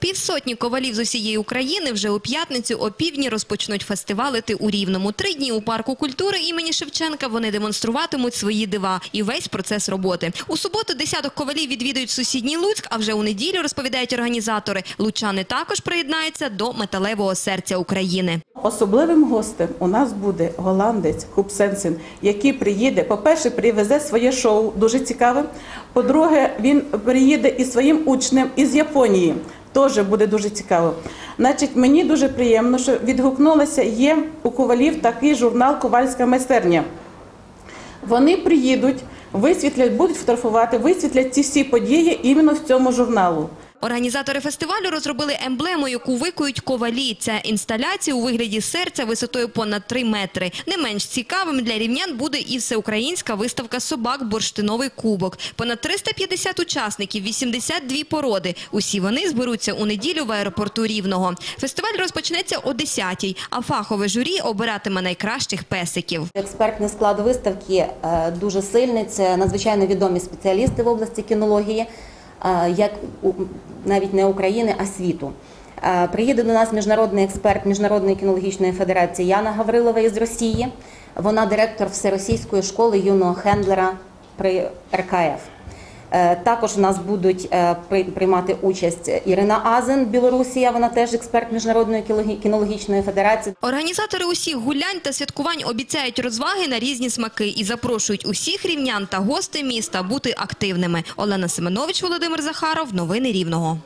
Півсотні ковалів з усієї України вже у п'ятницю о півдні розпочнуть фестивалити у Рівному. Три дні у парку культури імені Шевченка вони демонструватимуть свої дива і весь процес роботи. У суботу десяток ковалів відвідують сусідній Луцьк, а вже у неділю, розповідають організатори, лучани також приєднаються до металевого серця України. Особливим гостем у нас буде голландець Хуп Сенсен, який приїде. По-перше, привезе своє шоу дуже цікаве. По-друге, він приїде із своїм учнем із Японії. Теж буде дуже цікаво. Значить, мені дуже приємно, що відгукнулося. Є у ковалів такий журнал Ковальська майстерня. Вони приїдуть, висвітлять, будуть фотографувати, висвітлять ці всі події іменно в цьому журналу. Організатори фестивалю розробили емблему, яку викують ковалі. Це інсталяція у вигляді серця висотою понад 3 метри. Не менш цікавим для рівнян буде і всеукраїнська виставка собак «Бурштиновий кубок». Понад 350 учасників, 82 породи. Усі вони зберуться у неділю в аеропорту Рівного. Фестиваль розпочнеться о 10-й, а фахове журі обиратиме найкращих песиків. Експертний склад виставки е, дуже сильний. Це надзвичайно відомі спеціалісти в області кінології, як навіть не України, а світу. Приїде до нас міжнародний експерт Міжнародної кінологічної федерації Яна Гаврилова із Росії. Вона директор всеросійської школи юного хендлера при РКФ. Е, Також у нас будуть е, при- приймати участь Ірина Азен, Білорусія. Вона теж експерт Міжнародної кінологі- кінологічної федерації. Організатори усіх гулянь та святкувань обіцяють розваги на різні смаки і запрошують усіх рівнян та гостей міста бути активними. Олена Семенович, Володимир Захаров. Новини Рівного.